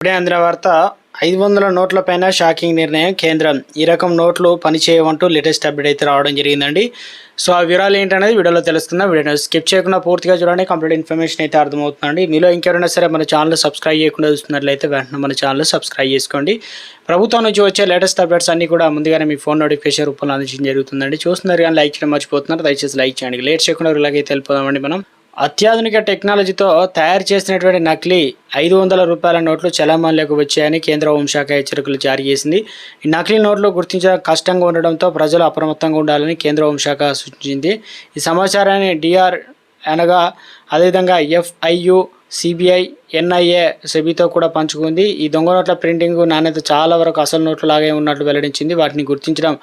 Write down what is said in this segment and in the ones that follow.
ఇప్పుడే అందిన వార్త ఐదు వందల నోట్ల పైన షాకింగ్ నిర్ణయం కేంద్రం. ఈ రకం నోట్లు పనిచేయవంటూ లేటెస్ట్ అప్డేట్ అయితే రావడం జరిగిందండి. సో ఆ వివరాలు ఏంటనేది వీడియోలో తెలుసుకుందాం. వీడియో స్కిప్ చేయకుండా పూర్తిగా చూడండి. కంప్లీట్ ఇన్ఫర్మేషన్ అయితే అర్థమవుతుందండి. మీలో ఇంకెవరైనా సరే మన ఛానల్ సబ్స్క్రైబ్ చేయకుండా చూస్తున్నట్లయితే వెంటనే మన ఛానల్ సబ్స్క్రైబ్ చేసుకోండి. ప్రభుత్వం నుంచి వచ్చే లేటెస్ట్ అప్డేట్స్ అన్ని కూడా ముందుగానే మీ ఫోన్ నోటిఫికేషన్ రూపంలో అందించడం జరుగుతుందండి. చూస్తున్నారు కానీ లైక్ చేయడం మర్చిపోతున్నారు. దయచేసి లైక్ చేయండి. లేట్ చేయకుండా ఇలాగైతే వెళ్ళిపోదామండి మనం. అత్యాధునిక టెక్నాలజీతో తయారు చేసినటువంటి నకిలీ ఐదు వందల రూపాయల నోట్లు చలామణిలోకి వచ్చాయని కేంద్ర హోంశాఖ హెచ్చరికలు జారీ చేసింది. ఈ నకిలీ నోట్లు గుర్తించడం కష్టంగా ఉండడంతో ప్రజలు అప్రమత్తంగా ఉండాలని కేంద్ర హోంశాఖ సూచించింది. ఈ సమాచారాన్ని డిఆర్ అనగా అదేవిధంగా ఎఫ్ఐయు సిబిఐ ఎన్ఐఏ సెబీతో కూడా పంచుకుంది. ఈ దొంగ నోట్ల ప్రింటింగ్ నాణ్యత చాలా వరకు అసలు నోట్లు లాగే ఉన్నట్లు వెల్లడించింది. వాటిని గుర్తించడం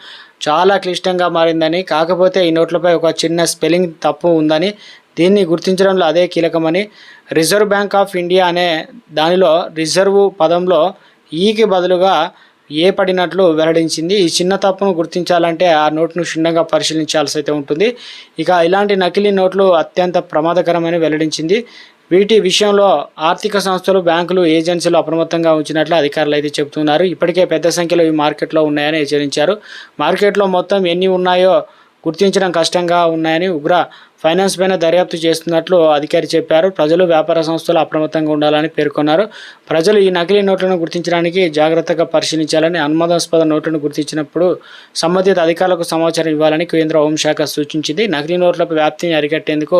చాలా క్లిష్టంగా మారిందని కాకపోతే ఈ నోట్లపై ఒక చిన్న స్పెల్లింగ్ తప్పు ఉందని దీన్ని గుర్తించడంలో అదే కీలకమని రిజర్వ్ బ్యాంక్ ఆఫ్ ఇండియా అనే దానిలో రిజర్వ్ పదంలో ఈకి బదులుగా ఏ పడినట్లు వెల్లడించింది. ఈ చిన్న తప్పును గుర్తించాలంటే ఆ నోట్ను క్షుణ్ణంగా పరిశీలించాల్సి అయితే ఉంటుంది. ఇక ఇలాంటి నకిలీ నోట్లు అత్యంత ప్రమాదకరమని వెల్లడించింది. వీటి విషయంలో ఆర్థిక సంస్థలు బ్యాంకులు ఏజెన్సీలు అప్రమత్తంగా ఉంచినట్లు అధికారులు అయితే చెబుతున్నారు. ఇప్పటికే పెద్ద సంఖ్యలో ఈ మార్కెట్లో ఉన్నాయని హెచ్చరించారు. మార్కెట్లో మొత్తం ఎన్ని ఉన్నాయో గుర్తించడం కష్టంగా ఉన్నాయని ఉగ్ర ఫైనాన్స్ పైన దర్యాప్తు చేస్తున్నట్లు అధికారి చెప్పారు. ప్రజలు వ్యాపార సంస్థలు అప్రమత్తంగా ఉండాలని పేర్కొన్నారు. ప్రజలు ఈ నకిలీ నోట్లను గుర్తించడానికి జాగ్రత్తగా పరిశీలించాలని అనుమానాస్పద నోట్లను గుర్తించినప్పుడు సంబంధిత అధికారులకు సమాచారం ఇవ్వాలని కేంద్ర హోంశాఖ సూచించింది. నకిలీ నోట్ల వ్యాప్తిని అరికట్టేందుకు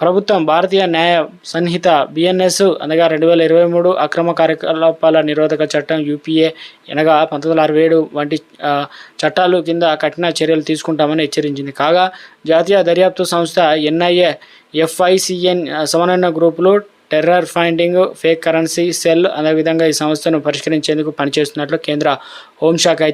ప్రభుత్వం భారతీయ న్యాయ సంహిత బిఎన్ఎస్ అనగా రెండు వేల ఇరవై మూడు అక్రమ కార్యకలాపాల నిరోధక చట్టం యూపీఏ అనగా పంతొమ్మిది వందల అరవై ఏడు వంటి చట్టాలు కింద కఠిన చర్యలు తీసుకుంటామని హెచ్చరించింది. కాగా జాతీయ దర్యాప్తు సంస్థ ఎన్ఐఏ ఎఫ్ఐసిఎన్ సమన్వయ గ్రూపులు terror funding fake currency cell అదేవిధంగా ఈ సంస్థను పరిష్కరించేందుకు పనిచేస్తున్నట్లు కేంద్ర హోంశాఖ అయితే